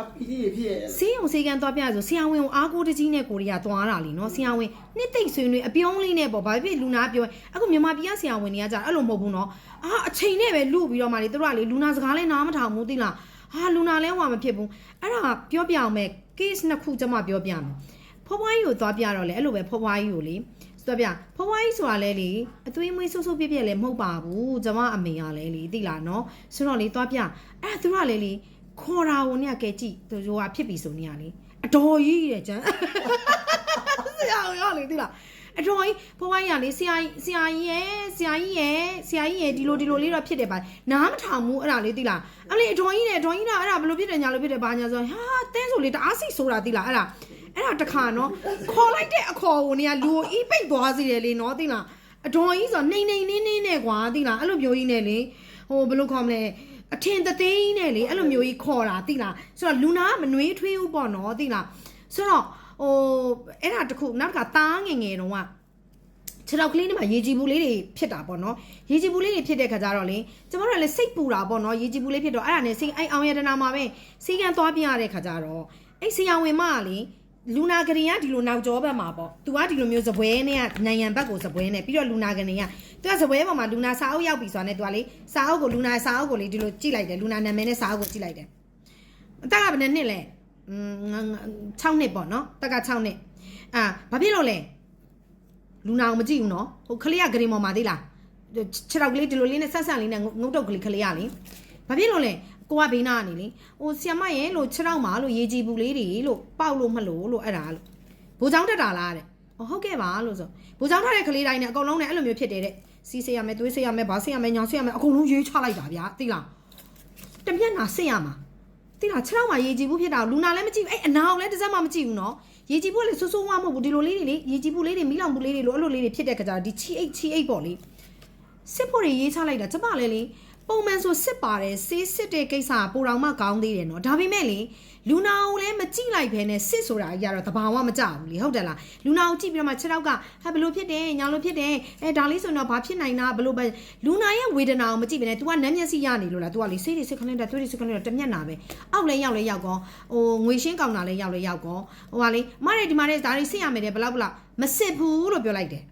အပီဒီဖြစ်ဆေးရုံဆေးကန်သွားပြဆိုဆရာဝန်ကိုအားကိုးတကြီးနဲ့ကိုရီးယားသွားတာလीနော်ဆရာဝန်နှစ်သိမ့်ဆွေးနွေးအပြုံးလေးနဲ့ပေါ့ဘာဖြစ်လူနာပြောအခုမြန်မာပြည်ကဆရာဝန်တွေကကြာအဲ့လိုမဟုတ်ဘူးနော်အာအချိန်နဲ့ပဲလူပြီးတော့မှလေသူတို့ကလေလူနာစကားလဲနားမထောင်ဘူးသိလားဟာလူနာလဲဟွာမဖြစ်ဘူးအဲ့ဒါပြောပြအောင်မဲ့ case နှစ်ခုကျွန်မပြောပြမယ်ဖွားဖွားကြီးကိုသွားပြတော့လေအဲ့လိုပဲဖွားဖွားကြီးကိုလေသွားပြဖွားဖွားကြီးဆိုတာလဲလေအသွေးမွေးဆူဆူပြက်ပြက်လဲမဟုတ်ပါဘူးကျွန်မအမေကလဲလေသိလားနော်ဆိုတော့လေသွားပြအဲ့ဒါသူကလေလေ ခေါ်တာဝင်เนี่ยကဲကြည့်သူကဖြစ်ပြီဆိုနေရလေအတော်ကြီးတဲ့ကျန်ဆရာရောလေသိလားအတော်ကြီးဘဝကြီးကလေဆရာဆရာကြီးရဲ့ဆရာကြီးရဲ့ဆရာကြီးရဲ့ဒီလိုဒီလိုလေးတော့ဖြစ်တယ်ပါနားမထောင်ဘူးအဲ့ဒါလေးသိလားအဲ့လေအတော်ကြီးနဲ့အတော်ကြီးကအဲ့ဒါဘယ်လိုဖြစ်တယ်ညာလိုဖြစ်တယ်ဘာညာဆိုဟာတင်းဆိုလေတအားစိဆိုတာသိလားအဲ့ဒါအဲ့ဒါတခါနော်ခေါ်လိုက်တဲ့အခေါ်ဝင်เนี่ยလူကိုအီးပိတ်သွားစေတယ်လေနော်သိလားအတော်ကြီးဆိုနေနေနေနေနဲ့ကွာသိလားအဲ့လိုမျိုးကြီးနဲ့လေဟိုဘယ်လိုခေါ်မလဲ အထင်တသိန်းနဲ့လေအဲ့လိုမျိုးကြီးခေါ်တာသိလားဆိုတော့လူနာကမနှွေးထွေးဘူးပေါ့နော်သိလားဆိုတော့ဟိုအဲ့ဒါတခုနောက်တစ်ခါသားငယ်ငယ်တုန်းကခြေထောက်ကလေးတွေမှာရေကြည်ဘူးလေးတွေဖြစ်တာပေါ့နော်ရေကြည်ဘူးလေးတွေဖြစ်တဲ့ခါကျတော့လေကျမတို့ကလည်းစိတ်ပူတာပေါ့နော်ရေကြည်ဘူးလေးဖြစ်တော့အဲ့ဒါနဲ့စိတ်အဲ့အောင်ရတနာမှာပဲစီကံသွားပြရတဲ့ခါကျတော့အဲ့ဆရာဝန်မကလေ လူနာကလေးကဒီလိုနောက်ကျောဘက်မှာပေါ့။ तू ကဒီလိုမျိုးစပွဲနဲ့ကနိုင်ငံဘက်ကိုစပွဲနဲ့ပြီးတော့လူနာကလေးက तू ကစပွဲပေါ်မှာလူနာစာအုပ်ရောက်ပြီဆိုတာနဲ့ तू ကလေစာအုပ်ကိုလူနာစာအုပ်ကိုလေဒီလိုကြည့်လိုက်တယ်လူနာနာမည်နဲ့စာအုပ်ကိုကြည့်လိုက်တယ်။အသက်ကဘယ်နှစ်နှစ်လဲ။อืม6နှစ်ပေါ့နော်။တက်က6နှစ်။အာဘာဖြစ်လို့လဲ။လူနာကိုမကြည့်ဘူးနော်။ဟိုကလေးကဂရင်ပေါ်မှာသိလား။ခြေထောက်ကလေးဒီလိုလေးနဲ့ဆက်ဆက်လေးနဲ့ငုတ်တုတ်ကလေးကလေးကလေ။ဘာဖြစ်လို့လဲ။ ကိုကဘေးနာကနေလေဟိုဆီယမရဲ့လို့ခြေထောက်မှာလို့ရေကြည်ဘူးလေးတွေလို့ပေါက်လို့မလို့လို့အဲ့ဒါလို့ဘိုးချောင်းတက်တာလားတဲ့။ဟုတ်ကဲ့ပါလို့ဆိုဘိုးချောင်းထားတဲ့ကလေးတိုင်းနဲ့အကုန်လုံးနဲ့အဲ့လိုမျိုးဖြစ်တယ်တဲ့။စီးစေးရမယ်သွေးစေးရမယ်ဘာစေးရမယ်ညောင်စေးရမယ်အကုန်လုံးရေးချလိုက်တာဗျာသိလား။တမျက်နှာစေးရမှာသိလားခြေထောက်မှာရေကြည်ဘူးဖြစ်တာလူနာလည်းမကြည့်ဘူးအဲ့အနာကိုလည်းတစ်စက်မှမကြည့်ဘူးနော်။ရေကြည်ဘူးကလည်းဆိုးဆိုးဝါးမဟုတ်ဘူးဒီလိုလေးတွေလေရေကြည်ဘူးလေးတွေမီးလောင်ဘူးလေးတွေလိုအဲ့လိုလေးတွေဖြစ်တဲ့ခါကျတော့ဒီချီအိတ်ချီအိတ်ပေါ့လေ။စစ်ဖို့တွေရေးချလိုက်တာကျမလည်းလေ ပုံမှန်ဆိုစစ်ပါတယ်စေးစစ်တဲ့ကိစ္စကပိုတော်မှကောင်းသေးတယ်နော်ဒါပေမဲ့လေလူနာကိုလည်းမကြည့်လိုက်ဘဲနဲ့စစ်ဆိုတာကြီးကတော့တဘာဝမကြဘူးလေဟုတ်တယ်လားလူနာကိုကြည့်ပြီးတော့မှခြေထောက်ကဟာဘလို့ဖြစ်တယ်ညာလို့ဖြစ်တယ်အဲဒါလေးဆိုရင်တော့ဘာဖြစ်နိုင်တာဘလို့ပဲလူနာရဲ့ဝေဒနာကိုမကြည့်ဘဲနဲ့ तू ကနမ်းမျက်စိရနေလို့လား तू ကလေစေးတွေစစ်ခလင်းတာသွေးတွေစစ်ခလင်းတာတမျက်နာပဲအောက်လဲရောက်လဲရောက်ကောဟိုငွေရှင်းကောင်တာလဲရောက်လဲရောက်ကောဟိုကလေမရဒီမာတဲ့ဒါတွေစစ်ရမယ်တဲ့ဘလောက်ဘလောက်မစစ်ဘူးလို့ပြောလိုက်တယ်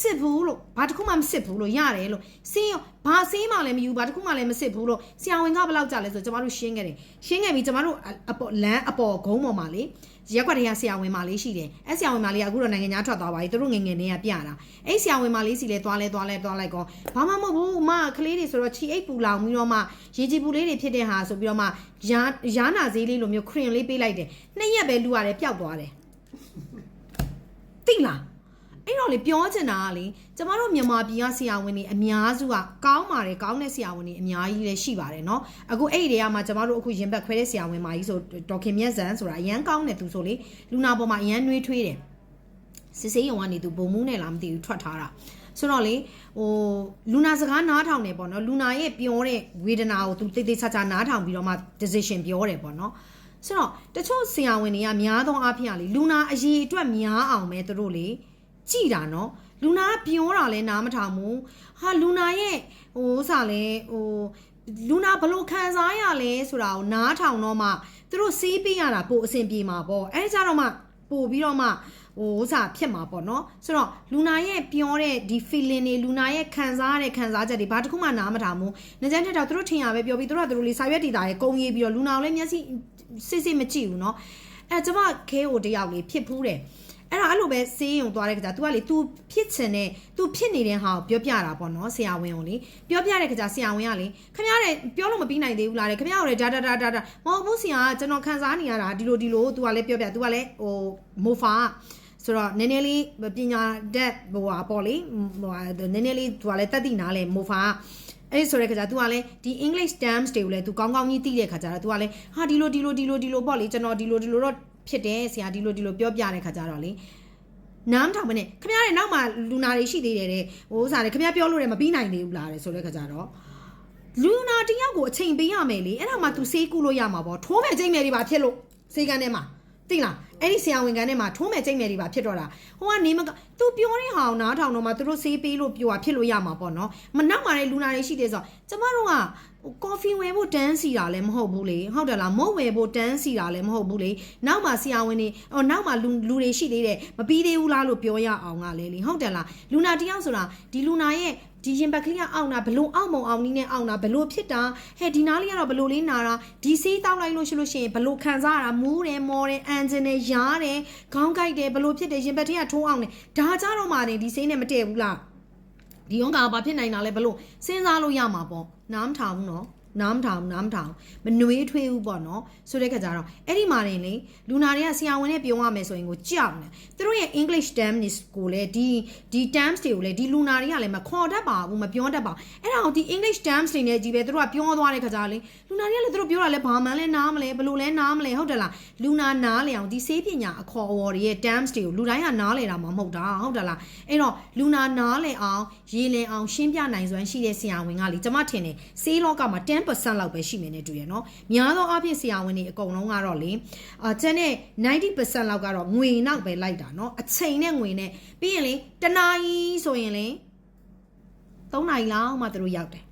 စစ်ဘူးလို့ဘာတစ်ခုမှမစစ်ဘူးလို့ရတယ်လို့စင်းရောဘာစင်းမှလည်းမယူဘာတစ်ခုမှလည်းမစစ်ဘူးလို့ဆရာဝန်ကဘယ်လောက်ကြာလဲဆိုကျမတို့ရှင်းခဲ့တယ်ရှင်းခဲ့ပြီးကျမတို့အပေါ်လမ်းအပေါ်ဂုံးပေါ်မှာလေရက်ကွက်တွေကဆရာဝန်မလေးရှိတယ်အဲဆရာဝန်မလေးကအခုတော့နိုင်ငံသားထွက်သွားပါပြီသူတို့ငယ်ငယ်နေရပြတာအဲဆရာဝန်မလေးစီလဲသွားလဲသွားလဲသွားလိုက်ကောဘာမှမဟုတ်ဘူးမကလေးတွေဆိုတော့ချီအိတ်ပူလောင်ပြီးတော့မှရေကြည်ပူလေးတွေဖြစ်တဲ့ဟာဆိုပြီးတော့မှရာရာနာဈေးလေးလိုမျိုးခရင်လေးပေးလိုက်တယ်နှစ်ရက်ပဲလူရတယ်ပျောက်သွားတယ်တိလား အဲ့တော့လေပြောချင်တာကလေကျမတို့မြန်မာပြည်ကဆရာဝန်တွေအများစုကကောင်းပါတယ်ကောင်းတဲ့ဆရာဝန်တွေအများကြီးလည်းရှိပါတယ်เนาะအခုအဲ့ဒီတွေကမှကျမတို့အခုရင်ဘတ်ခွဲတဲ့ဆရာဝန်မကြီးဆိုဒေါက်ခင်မြတ်ဇန်ဆိုတာအရန်ကောင်းတယ်သူဆိုလေလူနာပေါ်မှာအရန်နှွေးထွေးတယ်စစ်စေးရုံကနေသူဘုံမှုနဲ့လားမသိဘူးထွက်ထားတာဆိုတော့လေဟိုလူနာစကားနားထောင်တယ်ပေါ့နော်လူနာရဲ့ပြောတဲ့ဝေဒနာကိုသူတိတ်တိတ်ချာချာနားထောင်ပြီးတော့မှ decision ပြောတယ်ပေါ့နော်ဆိုတော့တချို့ဆရာဝန်တွေကများသောအားဖြင့်ကလေလူနာအရေးအတွက်များအောင်ပဲသူတို့လေ ကြည်တာနော်လူနာကပြောတာလဲနားမထောင်ဘူးဟာလူနာရဲ့ဟိုဥစားလဲဟိုလူနာဘလို့ခံစားရလဲဆိုတာကိုနားထောင်တော့မှသူတို့စီးပေးရတာပိုအဆင်ပြေမှာပေါ့အဲကြတော့မှပို့ပြီးတော့မှဟိုဥစားဖြစ်မှာပေါ့နော်ဆိုတော့လူနာရဲ့ပြောတဲ့ဒီ feeling တွေလူနာရဲ့ခံစားရတဲ့ခံစားချက်တွေဘာတစ်ခုမှနားမထောင်ဘူး။နေကျန်းထက်တော့သူတို့ထင်ရပဲပြောပြီးသူတို့ကသူတို့လေးစာရွက်တီတာရဲ့ကုံရေးပြီးတော့လူနာကိုလည်းမျက်စိစစ်စစ်မကြည့်ဘူးနော်။အဲကျမခဲဟိုတယောက်လေးဖြစ်ဖူးတယ်။ အဲ့တော့အဲ့လိုပဲစေးရုံသွားတဲ့ခါကျ तू ကလေ तू ဖြစ်ချင်တဲ့ तू ဖြစ်နေတဲ့ဟာကိုပြောပြတာပေါ့နော်ဆရာဝန်ကိုလေပြောပြတဲ့ခါကျဆရာဝန်ကလေခင်ဗျားတဲ့ပြောလို့မပြီးနိုင်သေးဘူးလားတဲ့ခင်ဗျားတို့ဒါဒါဒါဒါဒါမဟုတ်ဘူးဆရာကကျွန်တော်ခံစားနေရတာဒီလိုဒီလို तू ကလည်းပြောပြ तू ကလည်းဟိုမိုဖာဆိုတော့နည်းနည်းလေးပညာတတ်ဟိုဟာပေါ့လေဟိုဟာနည်းနည်းလေး तू ကလည်းတက်တိနားလဲမိုဖာအဲ့ဆိုတဲ့ခါကျ तू ကလည်းဒီ English terms တွေကိုလည်း तू ကောင်းကောင်းကြီးသိတဲ့ခါကျတော့ तू ကလည်းဟာဒီလိုဒီလိုဒီလိုဒီလိုပေါ့လေကျွန်တော်ဒီလိုဒီလိုတော့ ဖြစ်တယ်ဆရာဒီလိုဒီလိုပြောပြတဲ့ခါကျတော့လေနားမထောင်မနဲ့ခမရတဲ့နောက်မှာလူနာတွေရှိသေးတယ်တဲ့ဟိုဥစားလေခမရပြောလို့လည်းမပြီးနိုင်သေးဘူးလားတဲ့ဆိုတဲ့ခါကျတော့လူနာတယောက်ကိုအချိန်ပေးရမယ်လေအဲ့ဒါမှ तू ဆေးကုလို့ရမှာပေါ့ထိုးမဲ့ချိန်မယ်တွေပါဖြစ်လို့ဆေးကန်းထဲမှာသိလားအဲ့ဒီဆရာဝန်ကန်ထဲမှာထိုးမယ်ကြိတ်မယ်တွေပါဖြစ်တော့တာဟိုကနေမကသူပြောတဲ့ဟာကိုနားထောင်တော့မှသူတို့ဆေးပေးလို့ပြောတာဖြစ်လို့ရမှာပေါ့နော်မနောက်မှလည်းလူနာတွေရှိသေးဆိုကျမတို့ကကော်ဖီဝယ်ဖို့တန်းစီတာလည်းမဟုတ်ဘူးလေဟုတ်တယ်လားမုတ်ဝယ်ဖို့တန်းစီတာလည်းမဟုတ်ဘူးလေနောက်မှဆရာဝန်တွေဟိုနောက်မှလူလူတွေရှိသေးတယ်မပြီးသေးဘူးလားလို့ပြောရအောင်ကလေလေဟုတ်တယ်လားလူနာတယောက်ဆိုတာဒီလူနာရဲ့ဒီရင်ဘက်ကလေးကအောင့်တာဘလို့အောင့်မုံအောင်နီးနဲ့အောင့်တာဘလို့ဖြစ်တာဟဲ့ဒီနားလေးကတော့ဘလို့လေးနာတာဒီဆေးတောက်လိုက်လို့ရှိလို့ရှိရင်ဘလို့ခံစားရတာမူးတယ်မော်တယ်အန်ဂျင်တယ်ရားတယ်ခေါင်းကိုက်တယ်ဘလို့ဖြစ်တယ်ရင်ဘက်ထဲကထိုးအောင်တယ်ဒါကြတော့မှနေဒီဆေးနဲ့မတည့်ဘူးလား ဒီယောဂါဘာဖြစ်နိုင်တာလဲဘလို့စဉ်းစားလို့ရမှာပေါ့နားမထောင်ဘူးနော် နားမထောင်နားမထောင်မနှွေးထွေးဘူးပေါ့နော်ဆိုတဲ့ခါကျတော့အဲ့ဒီမှာနေလေလူနာတွေကဆရာဝန်နဲ့ပြောရမယ်ဆိုရင်ကိုကြောက်နေသူတို့ရဲ့ English terms ကိုလည်းဒီဒီ terms တွေကိုလည်းဒီလူနာတွေကလည်းမခေါ်တတ်ပါဘူးမပြောတတ်ပါဘူးအဲ့ဒါကိုဒီ English terms တွေနဲ့ကြီးပဲသူတို့ကပြောသွားတဲ့ခါကျလေလူနာတွေကလည်းသူတို့ပြောတာလည်းဘာမှလည်းနားမလဲဘယ်လိုလဲနားမလဲဟုတ်တယ်လားလူနာနားလေအောင်ဒီဆေးပညာအခေါ်အဝေါ်တွေရဲ့ terms တွေကိုလူတိုင်းကနားလေတာမှမဟုတ်တာဟုတ်တယ်လားအဲ့တော့လူနာနားလေအောင်ရေးလင်အောင်ရှင်းပြနိုင်စွမ်းရှိတဲ့ဆရာဝန်ကလေကျွန်မထင်တယ်ဆေးလောကမှာ10%လောက်ပဲရှိမယ်နဲ့တူရယ်နော်များသောအားဖြင့်ဆရာဝန်တွေအကုန်လုံးကတော့လေအာကျန်တဲ့90%လောက်ကတော့ငွေနောက်ပဲလိုက်တာနော်အချိန်နဲ့ငွေနဲ့ပြီးရင်လေတနာကြီးဆိုရင်လေ3နာရီလောက်မှသူတို့ရောက်တယ်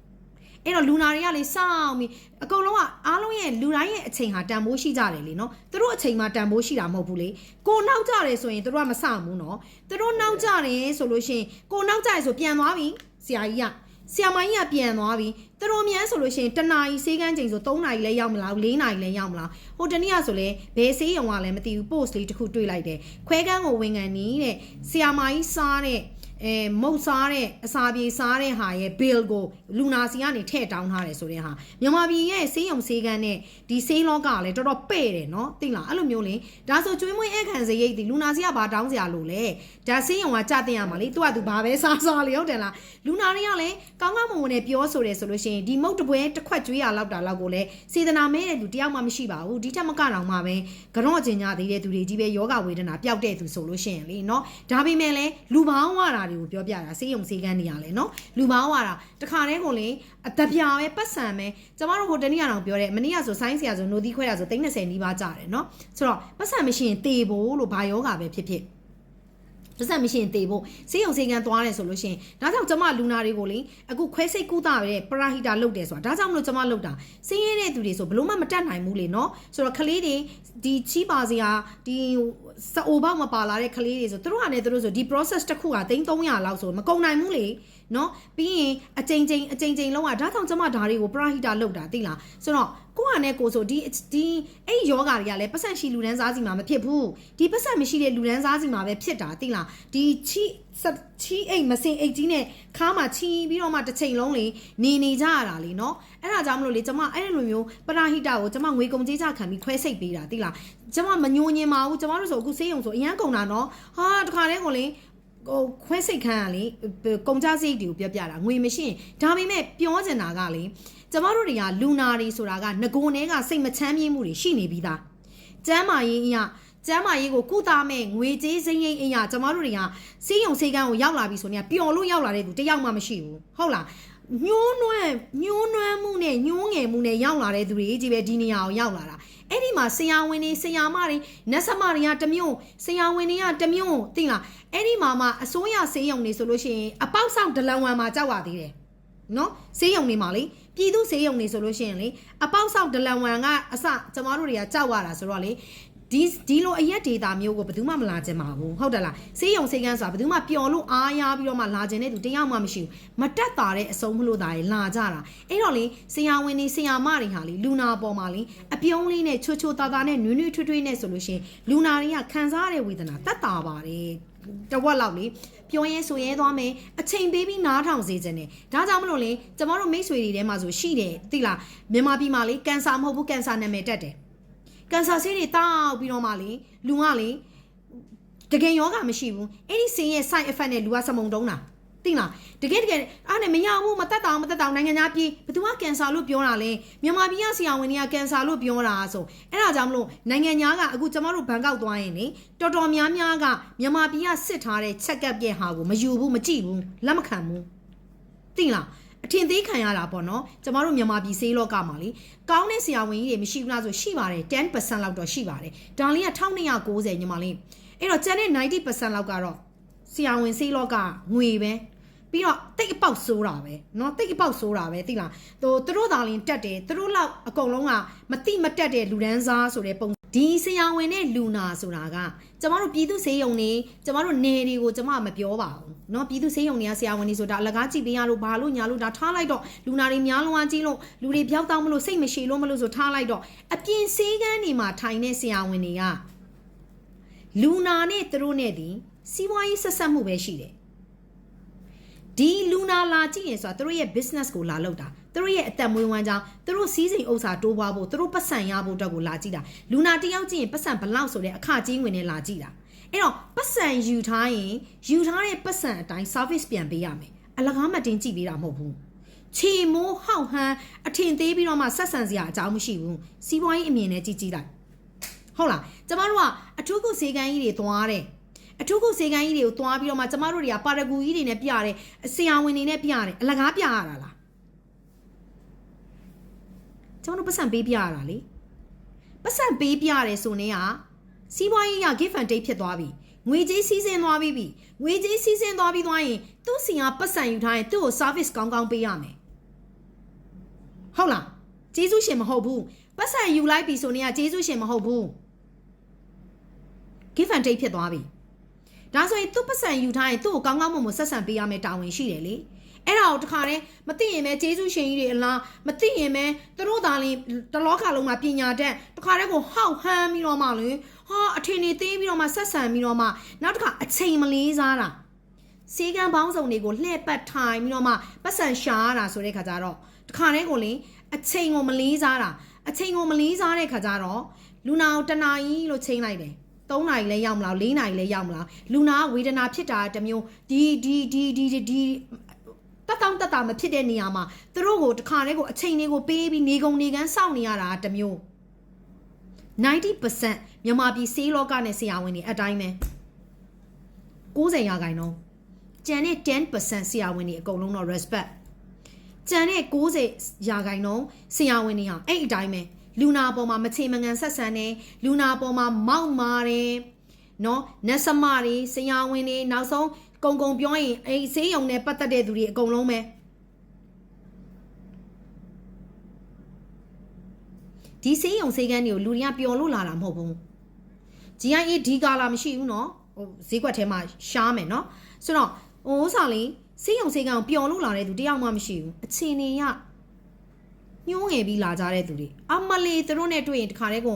အဲ့တော့လူနာတွေကလေစောင့်ပြီးအကုန်လုံးကအားလုံးရဲ့လူတိုင်းရဲ့အချိန်ဟာတန်ဖိုးရှိကြတယ်လေနော်သူတို့အချိန်မှာတန်ဖိုးရှိတာမဟုတ်ဘူးလေကိုနောက်ကြတယ်ဆိုရင်သူတို့ကမဆောင်ဘူးနော်သူတို့နောက်ကြတယ်ဆိုလို့ရှိရင်ကိုနောက်ကြရဆိုပြန်သွားပြီဆရာကြီးကဆီယမကြီးကပြန်သွားပြီ သူတို့မြန်ဆိုလို့ရှိရင်တနာရီဆေးကန်းချိန်ဆို3နာရီလဲရောက်မလား4နာရီလဲရောက်မလားဟိုတနေ့ကဆိုလဲဘယ်ဆေးရုံကလည်းမသိဘူး post လေးတစ်ခုတွေ့လိုက်တယ်ခွဲကန်းကိုဝင်ကန်နီးတဲ့ဆီယမကြီးစားတဲ့ အဲမုတ်စားတဲ့အစာပြေစားတဲ့ဟာရဲ့ bill ကိုလူနာစီကနေထည့်တောင်းထားတယ်ဆိုတဲ့ဟာမြန်မာပြည်ရဲ့ဆေးရုံဆေးကန်းနဲ့ဒီဆေးလောကကလည်းတော်တော်ပဲ့တယ်နော်သိလားအဲ့လိုမျိုးလေဒါဆိုကျွေးမွေးအခန့်စရိတ်ဒီလူနာစီကဘာတောင်းစရာလို့လဲဒါဆေးရုံကကြတင်ရမှာလေသူကသူဘာပဲစားစားလေဟုတ်တယ်လားလူနာတွေကလည်းကောင်းကောင်းမွန်မွန်နဲ့ပြောဆိုတယ်ဆိုလို့ရှိရင်ဒီမုတ်တပွဲတစ်ခွက်ကျွေးရလောက်တာလောက်ကိုလည်းစေတနာမဲတဲ့သူတယောက်မှမရှိပါဘူးဒီထက်မကတော့မှပဲကတော့ကျင်ကြသေးတဲ့သူတွေကြီးပဲယောဂဝေဒနာပျောက်တဲ့သူဆိုလို့ရှိရင်လေနော်ဒါပေမဲ့လည်းလူပေါင်းဝါတာတွေကိုပြောပြတာစေးရုံစေးကန်းနေရလဲနော်လူပေါင်းဝါတာတခါတည်းကိုလေအတပြာပဲပတ်စံပဲကျမတို့ဟိုတနေ့ကတော့ပြောတယ်မနေ့ကဆိုဆိုင်းဆရာဆိုနိုဒီခွဲတာဆို30နီးပါးကြတယ်နော်ဆိုတော့ပတ်စံမရှိရင်တေဖို့လို့ဘာယောဂပဲဖြစ်ဖြစ် ပတ်စံမရှိရင်တေဖို့စေးရုံစေးကန်းသွားတယ်ဆိုလို့ရှိရင်ဒါကြောင့်ကျမလူနာတွေကိုလေအခုခွဲစိတ်ကူးတာပဲပရာဟီတာလုပ်တယ်ဆိုတာဒါကြောင့်မလို့ကျမလုပ်တာစင်းရဲတဲ့သူတွေဆိုဘလို့မှမတက်နိုင်ဘူးလေနော်ဆိုတော့ကလေးတွေဒီချီးပါစရာဒီစအိုဘောက်မပါလာတဲ့ကလေးတွေဆိုသူတို့ဟာနဲ့သူတို့ဆိုဒီ process တစ်ခုက3300လောက်ဆိုမကုန်နိုင်ဘူးလေ နော်ပြီးရင်အချိန်ချင်းအချိန်ချင်းလုံးဝဒါကြောင့်ကျမဓာတွေကိုပရာဟီတာလုပ်တာသိလားဆိုတော့ကိုကနဲ့ကိုဆိုဒီဒီအဲ့ယောဂါတွေကလည်းပတ်စံရှိလူတန်းစားစီမှာမဖြစ်ဘူးဒီပတ်စံမရှိတဲ့လူတန်းစားစီမှာပဲဖြစ်တာသိလားဒီချီချီအိတ်မစင်အိတ်ကြီးနဲ့ခါမှာချီပြီးတော့မှတစ်ချိန်လုံးလေနေနေကြရတာလေနော်အဲ့ဒါကြောင့်မလို့လေကျမအဲ့လိုမျိုးပရာဟိတာကိုကျမငွေကုန်ကြေးချခံပြီးခွဲစိတ်ပေးတာသိလားကျမမညိုညင်ပါဘူးကျမတို့ဆိုအခုဆေးရုံဆိုအရန်ကုန်တာနော်ဟာတခါတည်းကိုလေ ဟိုခွဲစိတ်ခန်းကလေကုန်ကြစိတ်တွေကိုပြောပြတာငွေမရှိရင်ဒါပေမဲ့ပြောချင်တာကလေကျမတို့တွေကလူနာတွေဆိုတာကငကိုနဲကစိတ်မချမ်းမြေ့မှုတွေရှိနေပြီးသားကျမ်းမာရေးအရာကျမ်းမာရေးကိုကုသမဲ့ငွေကြေးစိမ့်ရိမ့်အရာကျမတို့တွေကစီးရုံစေးကန်းကိုရောက်လာပြီဆိုရင်ပျော်လို့ရောက်လာတဲ့သူတယောက်မှမရှိဘူးဟုတ်လားညှိုးနွမ်းညှိုးနွမ်းမှုနဲ့ညှိုးငယ်မှုနဲ့ရောက်လာတဲ့သူတွေကြီးပဲဒီနေရာကိုရောက်လာတာ အဲ့ဒီမှာဆရာဝန်တွေဆရာမတွေနတ်ဆမတွေကတမျိုးဆရာဝန်တွေကတမျိုးသိလားအဲ့ဒီမှာမှအစိုးရဆေးရုံတွေဆိုလို့ရှိရင်အပေါက်ဆောင်ဒလန်ဝန်မှာကြောက်ရသေးတယ်နော်ဆေးရုံတွေမှာလေပြည်သူဆေးရုံတွေဆိုလို့ရှိရင်လေအပေါက်ဆောင်ဒလန်ဝန်ကအစကျမတို့တွေကကြောက်ရတာဆိုတော့လေ ဒီဒီလိုအရက်ဒေတာမျိုးကိုဘယ်သူမှမလာကြပါဘူးဟုတ်တယ်လားစေးရုံစေးကန်းဆိုတာဘယ်သူမှပျော်လို့အားရပြီးတော့မှလာခြင်းတဲ့သူတယောက်မှမရှိဘူးမတက်တာတဲ့အစုံမလို့တာလေလာကြတာအဲ့တော့လေဆရာဝန်တွေဆရာမတွေဟာလေလူနာပေါ်မှာလေအပြုံးလေးနဲ့ချိုချိုတာတာနဲ့နွေးနွေးထွေးထွေးနဲ့ဆိုလို့ရှိရင်လူနာတွေကခံစားရတဲ့ဝေဒနာတက်တာပါတယ်တဝက်လောက်လေပြောရဲဆိုရဲသွားမယ်အချိန်ပေးပြီးနားထောင်စေခြင်းနဲ့ဒါကြောင့်မလို့လေကျမတို့မိတ်ဆွေတွေထဲမှာဆိုရှိတယ်သိလားမြန်မာပြည်မှာလေကန်ဆာမဟုတ်ဘူးကန်ဆာနာမည်တက်တယ် ကန်ဆာဆေးတွေတောက်ပြီးတော့မှလေလူကလေတကယ်ယောဂမရှိဘူးအဲ့ဒီဆေးရဲ့ side effect နဲ့လူကစမုံတုံးတာသိလားတကယ်တကယ်အားနဲ့မရဘူးမတက်တောင်မတက်တောင်နိုင်ငံသားပြည်ဘယ်သူကကင်ဆာလို့ပြောတာလဲမြန်မာပြည်ကဆရာဝန်တွေကကင်ဆာလို့ပြောတာဆိုအဲ့ဒါကြောင့်မလို့နိုင်ငံသားကအခုကျမတို့ဘန်ကောက်သွားရင်လေတော်တော်များများကမြန်မာပြည်ကစစ်ထားတဲ့ check up ရဲ့ဟာကိုမယူဘူးမကြည့်ဘူးလက်မခံဘူးသိလား အထင်သေးခံရတာပေါ့နော်ကျမတို့မြန်မာပြည်ဆေးလောကမှာလေကောင်းတဲ့ဆရာဝန်ကြီးတွေမရှိဘူးလားဆိုရှိပါတယ်10%လောက်တော့ရှိပါတယ်ဒါလေးက1290ညီမလေးအဲ့တော့ကျန်တဲ့90%လောက်ကတော့ဆရာဝန်ဆေးလောကငွေပဲပြီးတော့တိတ်အပေါက်ဆိုးတာပဲเนาะတိတ်အပေါက်ဆိုးတာပဲသိလားသူသူတို့သာလင်တက်တယ်သူတို့လောက်အကုန်လုံးကမတိမတက်တဲ့လူဒန်းစားဆိုတဲ့ပုံ ဒီဆရာဝန်နဲ့လူနာဆိုတာကကျမတို့ပြည်သူစေယုံနေကျမတို့နယ်တွေကိုကျမမပြောပါဘူးเนาะပြည်သူစေယုံနေကဆရာဝန်တွေဆိုတာအလကားကြည့်ပေးရလို့ဘာလို့ညာလို့ဒါထားလိုက်တော့လူနာတွေများလုံးဝကြီးလို့လူတွေပြောက်တောင်းမလို့စိတ်မရှိလို့မလို့ဆိုထားလိုက်တော့အပြင်စေးကန်းတွေမှာထိုင်တဲ့ဆရာဝန်တွေကလူနာနဲ့သူတို့နဲ့ဒီစီးပွားရေးဆက်ဆက်မှုပဲရှိတယ်ဒီလူနာလာကြည့်ရင်ဆိုတာသူတို့ရဲ့ business ကိုလာလောက်တာ သူတို့ရဲ့အသက်မွေးဝမ်းကြောင်းသူတို့စီးစိမ်ဥစ္စာတိုးပွားဖို့သူတို့ပတ်စံရဖို့အတွက်ကိုလာကြည့်တာလူနာတယောက်ကြည့်ရင်ပတ်စံဘလောက်ဆိုတဲ့အခကြီးငွေနဲ့လာကြည့်တာအဲ့တော့ပတ်စံယူထားရင်ယူထားတဲ့ပတ်စံအတိုင်း service ပြန်ပေးရမယ်အလကားမတင်ကြည့်ပေးတာမဟုတ်ဘူးချီမိုးဟောက်ဟန်းအထင်သေးပြီးတော့မှဆက်ဆံစရာအကြောင်းမရှိဘူးစီးပွားရေးအမြင်နဲ့ကြည့်ကြည့်လိုက်ဟုတ်လားကျမတို့ကအထူးကုစေကန်းကြီးတွေသွားတယ်အထူးကုစေကန်းကြီးတွေကိုသွားပြီးတော့မှကျမတို့တွေကပါရဂူကြီးတွေနဲ့ပြတယ်ဆရာဝန်တွေနဲ့ပြတယ်အလကားပြရတာလား ကျွန်တော်တို့ပတ်စံပေးပြရတာလေပတ်စံပေးပြရတယ်ဆိုနေကစီးပွားရေးရ give and take ဖြစ်သွားပြီငွေကြေးစီးဆင်းသွားပြီပြီငွေကြေးစီးဆင်းသွားပြီးသွားရင်သူ့စီကပတ်စံယူထားရင်သူ့ကို service ကောင်းကောင်းပေးရမယ်ဟုတ်လားကျေးဇူးရှင်မဟုတ်ဘူးပတ်စံယူလိုက်ပြီဆိုနေကကျေးဇူးရှင်မဟုတ်ဘူး give and take ဖြစ်သွားပြီဒါဆိုရင်သူ့ပတ်စံယူထားရင်သူ့ကိုကောင်းကောင်းမွန်မွန်ဆက်ဆံပေးရမယ်တာဝန်ရှိတယ်လေ အဲ့ဒါကိုတခါတည်းမသိရင်ပဲဂျေစုရှင်ကြီးတွေအလားမသိရင်ပဲသူတို့သာလင်တလောကလုံးမှာပညာတတ်တခါတည်းကိုဟောက်ဟမ်းပြီးတော့မှလေဟာအထင်နေသေးပြီးတော့မှဆက်ဆံပြီးတော့မှနောက်တစ်ခါအချိန်မလေးစားတာစေကံပေါင်းစုံတွေကိုလှည့်ပတ်ထိုင်ပြီးတော့မှပတ်စံရှာရတာဆိုတဲ့ခါကျတော့တခါတည်းကိုလေအချိန်ကိုမလေးစားတာအချိန်ကိုမလေးစားတဲ့ခါကျတော့လူနာကိုတနာကြီးလို့ချိန်လိုက်တယ်3နာရီလဲရောက်မလား4နာရီလဲရောက်မလားလူနာဝေဒနာဖြစ်တာတစ်မျိုးဒီဒီဒီဒီဒီ တက်တောင့်တက်တာမဖြစ်တဲ့နေရာမှာသူတို့ကိုတခါတည်းကိုအချိန်လေးကိုပေးပြီးနေကုန်နေကန်းစောင့်နေရတာတစ်မျိုး90%မြန်မာပြည်ဆေးလောကနဲ့ဆရာဝန်တွေအတိုင်းပဲ90ရာခိုင်နှုန်းကျန်တဲ့10%ဆရာဝန်တွေအကုန်လုံးတော့ respect ကျန်တဲ့90ရာခိုင်နှုန်းဆရာဝန်တွေဟာအဲ့အတိုင်းပဲလူနာပေါ်မှာမချေမငံဆက်ဆံတယ်လူနာပေါ်မှာမောက်မာတယ်နော်နတ်စမတွေဆရာဝန်တွေနောက်ဆုံး ကုံကုံပြောရင်အဲဆေးရုံနဲ့ပတ်သက်တဲ့သူတွေအကုန်လုံးပဲဒီဆေးရုံဆေးကန်းတွေကိုလူတွေကပျော်လို့လာတာမဟုတ်ဘူး GIA ဒီကာလာမရှိဘူးเนาะဟိုဈေးကွက်ထဲမှာရှားမယ်เนาะဆိုတော့ဟိုဥစားလေးဆေးရုံဆေးကန်းကိုပျော်လို့လာတဲ့သူတယောက်မှမရှိဘူးအချင်းနေရ ညှိုးငယ်ပြီးလာကြတဲ့သူတွေအမလေးသူတို့နဲ့တွေ့ရင်တခါတည်းက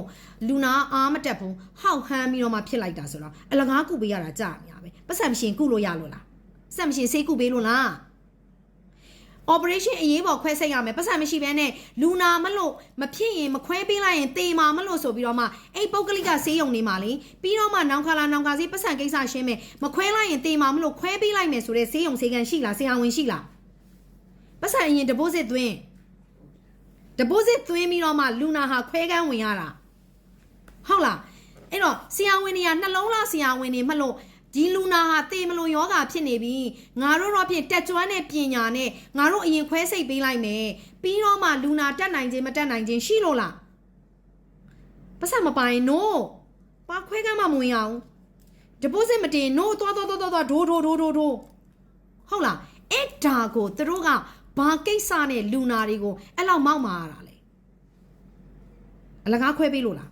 လူနာအားမတက်ဘူးဟောက်ဟမ်းပြီးတော့မှဖြစ်လိုက်တာဆိုတော့အလကားကုပေးရတာကြာများပဲပတ်စံမရှင်ကုလို့ရလို့လားစက်မရှင်ဆေးကုပေးလို့လား operation အရေးပေါ်ခွဲစိတ်ရမယ်ပတ်စံမရှိဘဲနဲ့လူနာမလို့မဖြစ်ရင်မခွဲပေးလိုက်ရင်တေမာမလို့ဆိုပြီးတော့မှအဲ့ပုဂ္ဂလိကဆေးရုံတွေမှာလေပြီးတော့မှနောင်ခါလာနောင်ခါစီပတ်စံကိစ္စရှင်းမယ်မခွဲလိုက်ရင်တေမာမလို့ခွဲပေးလိုက်မယ်ဆိုတဲ့ဆေးရုံဆေးကန်ရှိလားဆရာဝန်ရှိလားပတ်စံအရင် deposit သွင်း deposit သွင်းပြီးတော့မှလူနာဟာခွဲကန်းဝင်ရတာဟုတ်လားအဲ့တော့ဆရာဝန်တွေကနှလုံးသားဆရာဝန်တွေမလို့ဒီလူနာဟာတေမလို့ယောဂဖြစ်နေပြီငါတို့တော့ဖြစ်တက်ကြွတဲ့ပညာနဲ့ငါတို့အရင်ခွဲစိတ်ပေးလိုက်မယ်ပြီးတော့မှလူနာတက်နိုင်ခြင်းမတက်နိုင်ခြင်းရှိလို့လားပတ်စံမပိုင် no ပါခွဲကမ်းမှမဝင်အောင် deposit မတင် no သွားသွားသွားသွားဒိုးဒိုးဒိုးဒိုးဒိုးဟုတ်လားအဲ့ဒါကိုသူတို့က ဘာကိစ္စနဲ့လူနာတွေကိုအဲ့လောက်မောက်မာရတာလေအလကားခွဲပေးလို့လား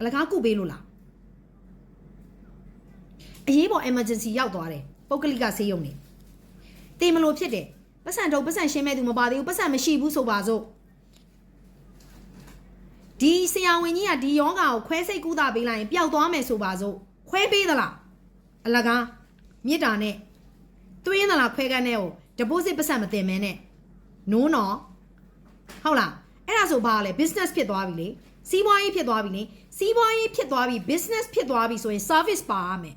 အလကားကုပေးလို့လားအရေးပေါ် emergency ရောက်သွားတယ်ပုဂ္ဂလိကဆေးရုံနေတေမလို့ဖြစ်တယ်ပတ်စံတော့ပတ်စံရှင်းမဲ့သူမပါသေးဘူးပတ်စံမရှိဘူးဆိုပါစို့ဒီဆရာဝန်ကြီးကဒီယောဂါကိုခွဲစိတ်ကုသပေးလိုက်ရင်ပျောက်သွားမယ်ဆိုပါစို့ခွဲပေးသလားအလကားမြစ်တာနဲ့သွင်းသလားခွဲကန်းနဲ့ကို deposit ပတ်စံမတင်မဲနဲ့ နိုးနော်ဟုတ်လားအဲ့ဒါဆိုဘာလဲ business ဖြစ်သွားပြီလေစီးပွားရေးဖြစ်သွားပြီလေစီးပွားရေးဖြစ်သွားပြီ business ဖြစ်သွားပြီဆိုရင် service ပါရမယ်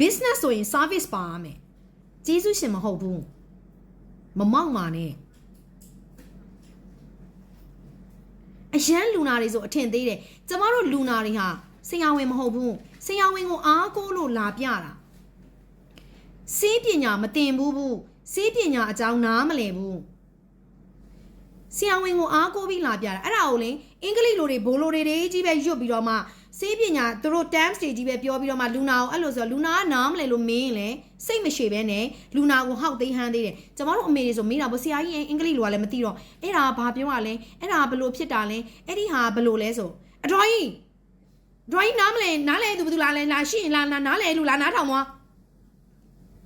business ဆိုရင် service ပါရမယ်ကျေးဇူးရှင်မဟုတ်ဘူးမမောက်မာနဲ့အရန်လူနာတွေဆိုအထင်သေးတယ်ကျမတို့လူနာတွေဟာဆရာဝန်မဟုတ်ဘူးဆရာဝန်ကိုအားကိုးလို့လာပြတာစေးပညာမတင်ဘူးဘူး စေးပညာအကြောင်းနားမလည်ဘူးဆရာဝန်ကိုအားကိုးပြီးလာပြတာအဲ့ဒါကိုလေအင်္ဂလိပ်လိုတွေဘိုးလိုတွေတွေကြီးပဲရွတ်ပြီးတော့မှစေးပညာသူတို့ terms တွေကြီးပဲပြောပြီးတော့မှလူနာကိုအဲ့လိုဆိုလူနာကနားမလည်လို့မင်းရင်လေစိတ်မရှိပဲနဲ့လူနာကိုဟောက်သိမ်းဟန်းသေးတယ်ကျမတို့အမေတွေဆိုမေးတာပေါ့ဆရာကြီးအင်္ဂလိပ်လိုကလည်းမသိတော့အဲ့ဒါဘာပြောရလဲအဲ့ဒါဘယ်လိုဖြစ်တာလဲအဲ့ဒီဟာဘယ်လိုလဲဆိုအတော်ကြီး drawing နားမလဲနားလဲသူဘယ်သူလားလဲလာရှိရင်လာနားလဲလူလာနားထောင်သွား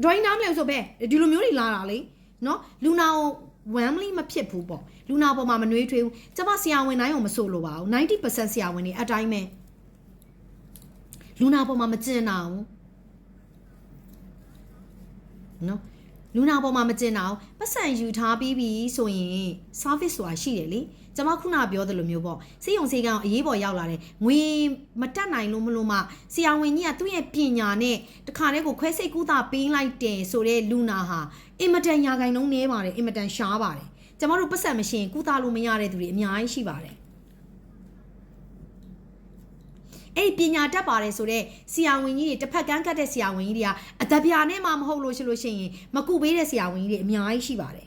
drawing နားမလဲဆိုပဲဒီလိုမျိုးတွေလာတာလေနော်လူနာကို warmly မဖြစ်ဘူးပေါ့လူနာပေါ်မှာမနှွေးထွေးဘူးကျမဆရာဝန်တိုင်းကိုမဆိုလိုပါဘူး90%ဆရာဝန်တွေအတိုင်းပဲလူနာပေါ်မှာမကျင်တာဘူးနော် လူနာပေါ်မှာမကျင်တာဘူးပတ်စံယူထားပြီးပြီဆိုရင် service ဆိုတာရှိတယ်လေကျမခုနပြောသလိုမျိုးပေါ့စေယုံစေကောင်အရေးပေါ်ရောက်လာတယ်ငွေမတက်နိုင်လို့မလို့မဆရာဝန်ကြီးကသူ့ရဲ့ပညာနဲ့တခါတည်းကိုခွဲစိတ်ကူးတာပေးလိုက်တယ်ဆိုတဲ့လူနာဟာအင်မတန်ညာခိုင်နှုံးနေပါတယ်အင်မတန်ရှားပါတယ်ကျမတို့ပတ်စံမရှိရင်ကူးတာလို့မရတဲ့သူတွေအများကြီးရှိပါတယ် အဲ့ဒီပညာတတ်ပါတယ်ဆိုတော့ဆရာဝန်ကြီးတွေတစ်ဖက်ကန်းကတ်တဲ့ဆရာဝန်ကြီးတွေကအတပြာနဲ့မှမဟုတ်လို့ရှိလို့ရှိရင်မကုပေးတဲ့ဆရာဝန်ကြီးတွေအများကြီးရှိပါတယ်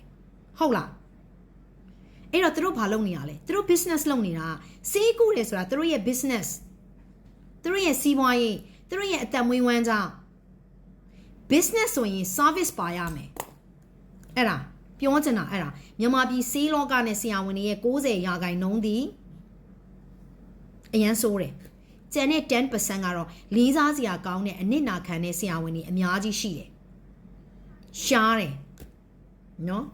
ဟုတ်လားအဲ့တော့သူတို့ဘာလုပ်နေရလဲသူတို့ business လုပ်နေတာစေးကူတယ်ဆိုတာသူတို့ရဲ့ business သူတို့ရဲ့စီးပွားရေးသူတို့ရဲ့အသက်မွေးဝမ်းကြောင်း business ဆိုရင် service ပါရမယ်အဲ့ဒါပြောချင်တာအဲ့ဒါမြန်မာပြည်စေးလောကနဲ့ဆရာဝန်တွေရဲ့90ရာခိုင်နှုန်းသည်အရန်ဆိုးတယ် ကျန်တဲ့10%ကတော့လေးစားစရာကောင်းတဲ့အနစ်နာခံတဲ့ဆရာဝန်တွေအများကြီးရှိတယ်ရှားတယ်နော်